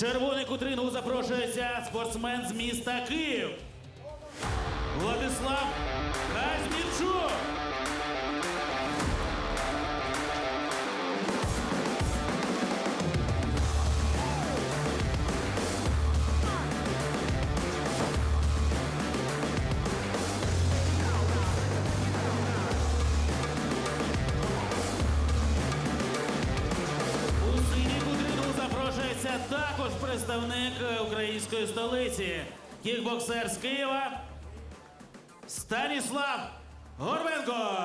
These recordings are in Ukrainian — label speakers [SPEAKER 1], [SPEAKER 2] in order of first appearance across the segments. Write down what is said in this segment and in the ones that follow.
[SPEAKER 1] червоний кутрину запрошується спортсмен з міста Київ. Владислав Казмірчук. Представник е, української столиці, кікбоксер з Києва Станіслав Горбенко.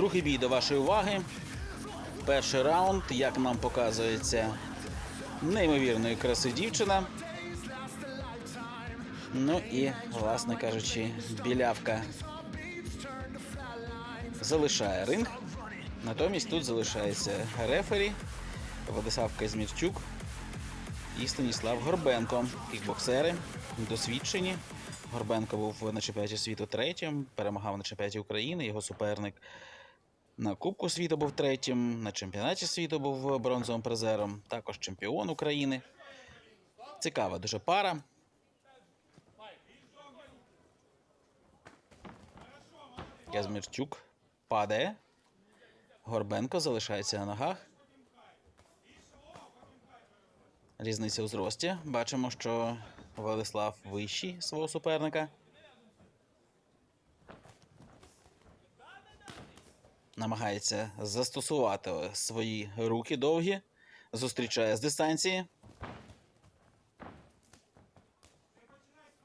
[SPEAKER 2] Другий бій до вашої уваги. Перший раунд, як нам показується, неймовірної краси дівчина. Ну і, власне кажучи, білявка залишає ринг. Натомість тут залишається рефері Владислав Казмірчук і Станіслав Горбенко. Кікбоксери досвідчені. Горбенко був на чемпіонаті світу третім, перемагав на чемпіонаті України. Його суперник на Кубку світу був третім, на чемпіонаті світу був бронзовим призером, також чемпіон України. Цікава дуже пара. Казмірчук падає. Горбенко залишається на ногах. Різниця у зрості. Бачимо, що Владислав вищий свого суперника. Намагається застосувати свої руки довгі. Зустрічає з дистанції.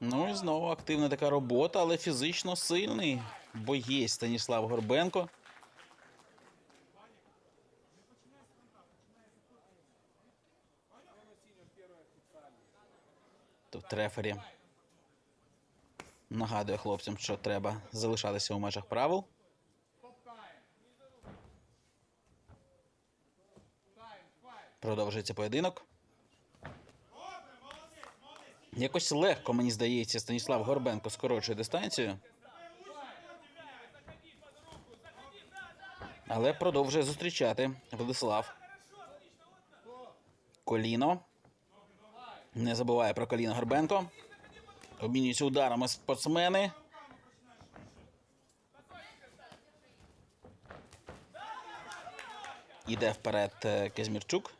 [SPEAKER 2] Ну і знову активна така робота, але фізично сильний боєць Станіслав Горбенко. Тут рефері нагадує хлопцям, що треба залишатися у межах правил. Продовжується поєдинок. Якось легко, мені здається, Станіслав Горбенко скорочує дистанцію. Але продовжує зустрічати Владислав. Коліно. Не забуває про коліно Горбенко. Обмінюються ударами спортсмени. Іде вперед е, Казмірчук.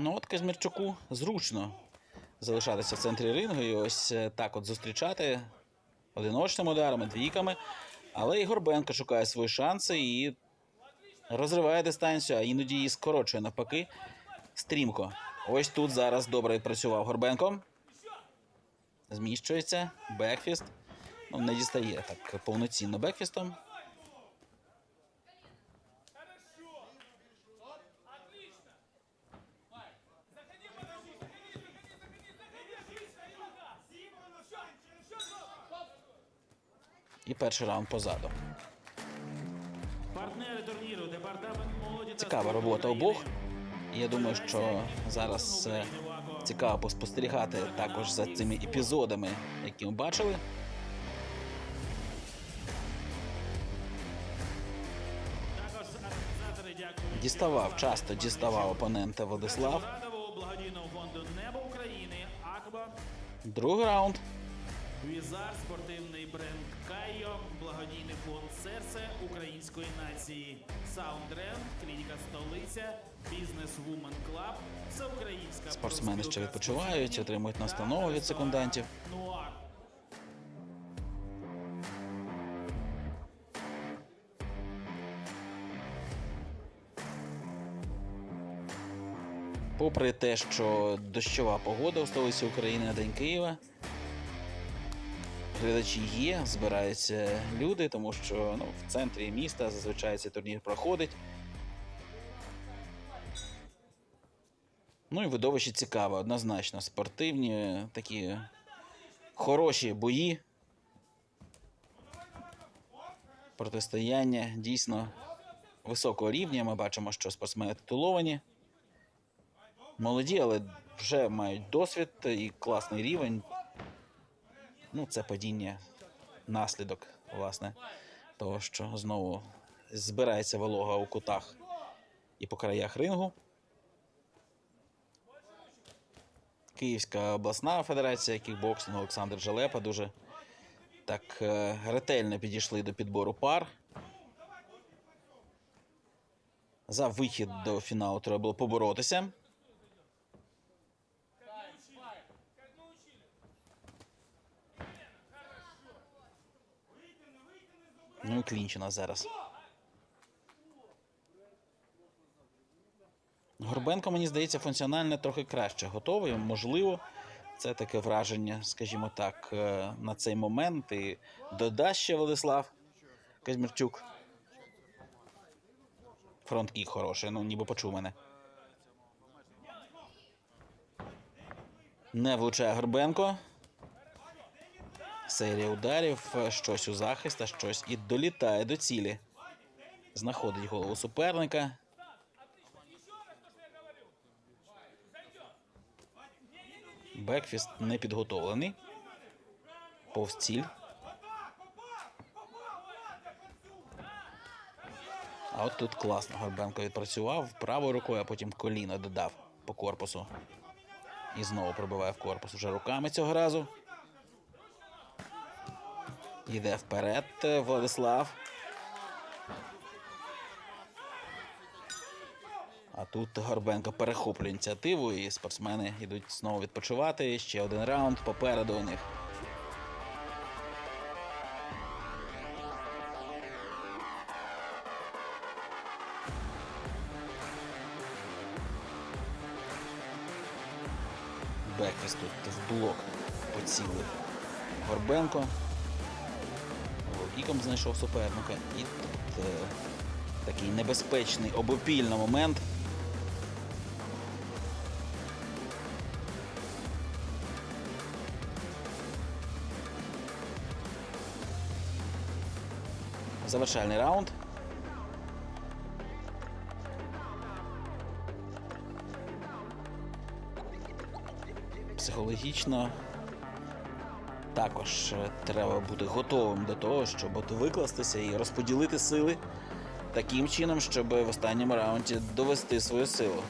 [SPEAKER 2] Ну от Казмірчуку зручно залишатися в центрі рингу і ось е, так от зустрічати одиночними ударами, двійками. Але і Горбенко шукає свої шанси і розриває дистанцію, а іноді її скорочує навпаки. Стрімко. Ось тут зараз добре працював Горбенко. Зміщується. Бекфіст. Ну, не дістає так повноцінно бекфістом. Перший раунд позаду.
[SPEAKER 1] Партнери турніру, департамент молоді
[SPEAKER 2] Цікава робота обох. Я думаю, що зараз е, цікаво поспостерігати також за цими епізодами, які ми бачили. Діставав, часто діставав опонента Владислав. Другий раунд.
[SPEAKER 1] Візар, спортивний бренд Кайо, благодійний фонд Серце української нації, Саундренд, клініка столиця, Бізнес Вумен Клаб, Всеукраїнська
[SPEAKER 2] Спортсмени ще відпочивають, отримують
[SPEAKER 1] та
[SPEAKER 2] настанови від секундантів.
[SPEAKER 1] Нуар.
[SPEAKER 2] Попри те, що дощова погода у столиці України на День Києва, глядачі є, збираються люди, тому що ну, в центрі міста зазвичай цей турнір проходить. Ну і видовище цікаве, однозначно. Спортивні, такі хороші бої. Протистояння дійсно високого рівня. Ми бачимо, що спортсмени титуловані. Молоді, але вже мають досвід і класний рівень. Ну, це падіння, наслідок, власне, того, що знову збирається волога у кутах і по краях рингу. Київська обласна федерація кікбоксингу Олександр Жалепа дуже так е, ретельно підійшли до підбору пар. За вихід до фіналу треба було поборотися. Ну і клінч у нас зараз. Горбенко, мені здається, функціонально трохи краще готовий. Можливо, це таке враження, скажімо так, е, на цей момент. І додасть ще Владислав Казмірчук. Фронт-кік хороший, ну ніби почув мене. Не влучає Горбенко. Серія ударів, е, щось у захист, а щось і долітає до цілі. Знаходить голову суперника. Бекфіст не підготовлений. Повз ціль. А от тут класно Горбенко відпрацював правою рукою, а потім коліно додав по корпусу. І знову пробиває в корпус уже руками цього разу. Йде вперед е, Владислав. А тут Горбенко перехоплює ініціативу, і спортсмени йдуть знову відпочивати. Ще один раунд попереду у них. Бекфіс тут в блок поцілив Горбенко. Кіком знайшов суперника. І тут е, такий небезпечний обопільний момент. Завершальний раунд. Психологічно також е, треба бути готовим до того, щоб от викластися і розподілити сили таким чином, щоб в останньому раунді довести свою силу.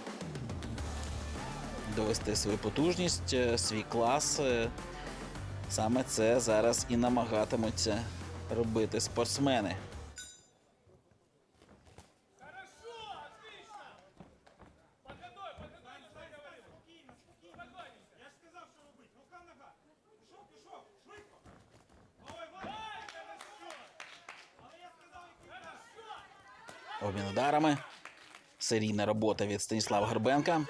[SPEAKER 2] Довести свою потужність, е, свій клас. Е, Саме це зараз і намагатимуться робити спортсмени. Серійна робота від Станіслава Горбенка.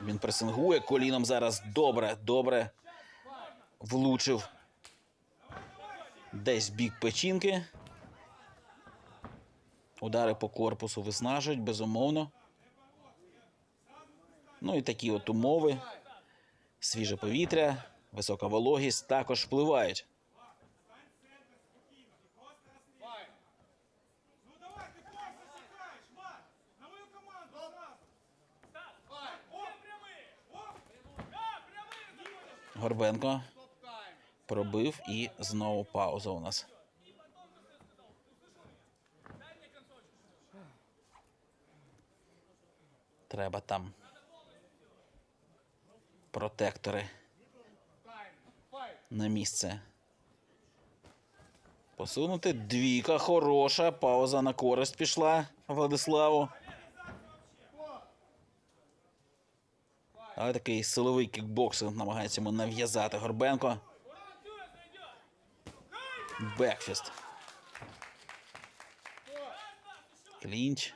[SPEAKER 2] Він пресингує коліном зараз добре, добре влучив. Десь бік печінки. Удари по корпусу виснажують, безумовно. Ну і такі от умови. Свіже повітря, висока вологість також впливають. Горбенко пробив і знову пауза у нас. Треба там протектори на місце. Посунути двійка хороша. Пауза на користь пішла Владиславу. Але такий силовий кікбоксинг намагається йому нав'язати Горбенко. Бекфіст. Клінч.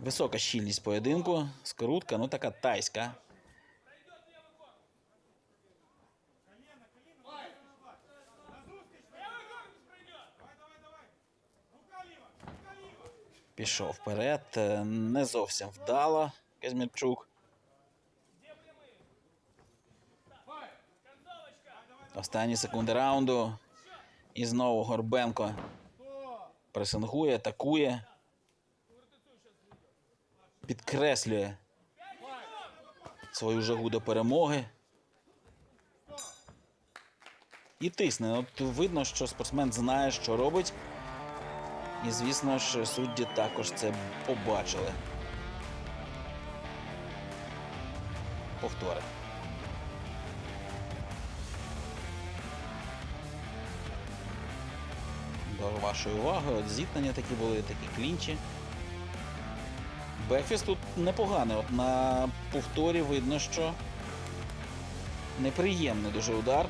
[SPEAKER 2] Висока щільність поєдинку. Скрутка, ну така тайська. Пішов вперед. е, Не зовсім вдало. Казмірчук. Останні секунди раунду. І знову Горбенко пресингує, атакує. Підкреслює свою жагу до перемоги. І тисне. От видно, що спортсмен знає, що робить. І, звісно ж, судді також це побачили. Повтори. До вашої уваги, от зіткнення такі були, такі клінчі. Бекфіс тут непоганий. От на повторі видно, що неприємний дуже удар.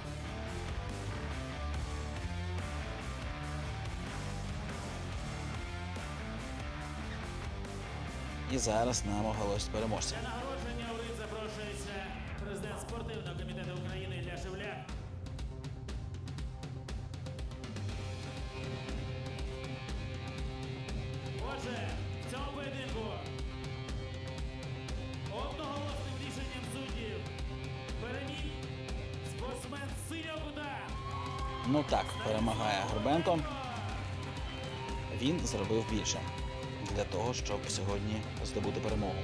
[SPEAKER 2] І зараз нам оголосять переможця.
[SPEAKER 1] Нагородження у ринг запрошується президент спортивного комітету України Ілля Шевляк. Отже, в цьому поєдинку одноголосним рішенням суддів переміг спортсмен синього кута.
[SPEAKER 2] Ну так, перемагає Горбенко. Він зробив більше для того, щоб сьогодні здобути перемогу.